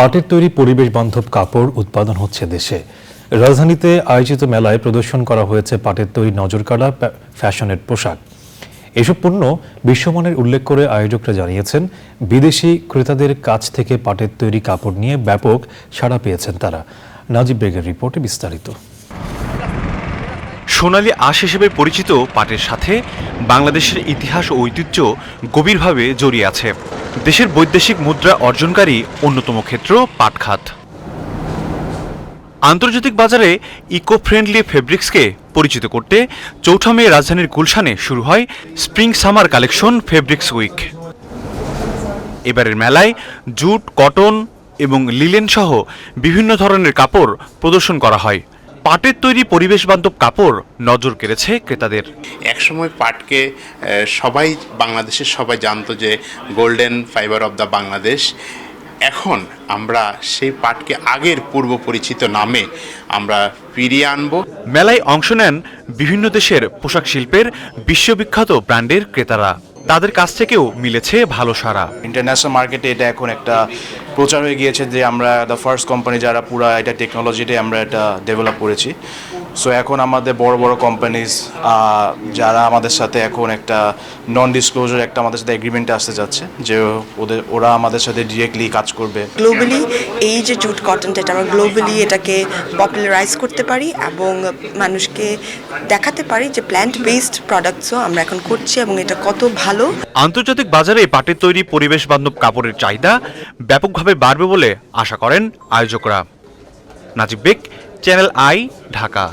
পাটের তৈরি পরিবেশ বান্ধব কাপড় উৎপাদন হচ্ছে দেশে। রাজধানীতে আয়োজিত মেলায় প্রদর্শন করা হয়েছে পাটের তৈরি নজরকাড়া ফ্যা- ফ্যাশনের পোশাক। এসব পণ্য বিশ্বমানের উল্লেখ করে আয়োজকরা জানিয়েছেন, বিদেশি ক্রেতাদের কাছ থেকে পাটের তৈরি কাপড় নিয়ে ব্যাপক সাড়া পেয়েছেন তারা। নাজিব বেগের রিপোর্টে বিস্তারিত। সোনালী আঁশ হিসেবে পরিচিত পাটের সাথে বাংলাদেশের ইতিহাস ও ঐতিহ্য গভীরভাবে জড়িয়ে আছে। দেশের বৈদেশিক মুদ্রা অর্জনকারী অন্যতম ক্ষেত্র পাট খাত আন্তর্জাতিক বাজারে ইকো ফ্রেন্ডলি ফেব্রিক্সকে পরিচিত করতে চৌঠা মে রাজধানীর গুলশানে শুরু হয় spring summer collection fabrics week এবারের মেলায় জুট, কটন এবং লিলেন সহ বিভিন্ন ধরনের কাপড় প্রদর্শন করা হয়। পাটের তৈরি পরিবেশ বান্ধব কাপড় নজর কেড়েছে ক্রেতাদের। একসময় পাটকে সবাই বাংলাদেশের সবাই জানতো যে golden fibre of the Bangladesh. এখন আমরা সেই পাটকে আগের পূর্ব পরিচিত নামে আমরা ফিরিয়ে আনব। মেলায় অংশ নেন বিভিন্ন দেশের পোশাক শিল্পের বিশ্ববিখ্যাত ব্র্যান্ডের ক্রেতারা। তাদের কাছ থেকেও মিলেছে ভালো সারা ইন্টারন্যাশনাল মার্কেটে এটা এখন একটা প্রচার হয়ে গিয়েছে যে আমরা দ্য ফার্স্ট কোম্পানি যারা পুরো এটা টেকনোলজিতে আমরা এটা ডেভেলপ করেছি। সো এখন আমাদের বড় বড় কোম্পানিজ যারা আমাদের সাথে এখন একটা নন ডিসক্লোজার একটা আমাদের সাথে এগ্রিমেন্টে আসতে যাচ্ছে যে ওদের ওরা আমাদের সাথে ডিরেক্টলি কাজ করবে। গ্লোবালি এই যে জুট কটনটা এটা আমরা গ্লোবালি এটাকে পপুলারাইজ করতে পারি এবং মানুষকে দেখাতে পারি যে প্ল্যান্ট বেসড প্রোডাক্টসও আমরা এখন করছি এবং এটা কত ভালো। আন্তর্জাতিক বাজারে পাটের তৈরি পরিবেশ বান্ধব কাপড়ের চাহিদা ব্যাপকভাবে বাড়বে বলে আশা করেন আয়োজকরা। Najib Baig channel I Dhaka.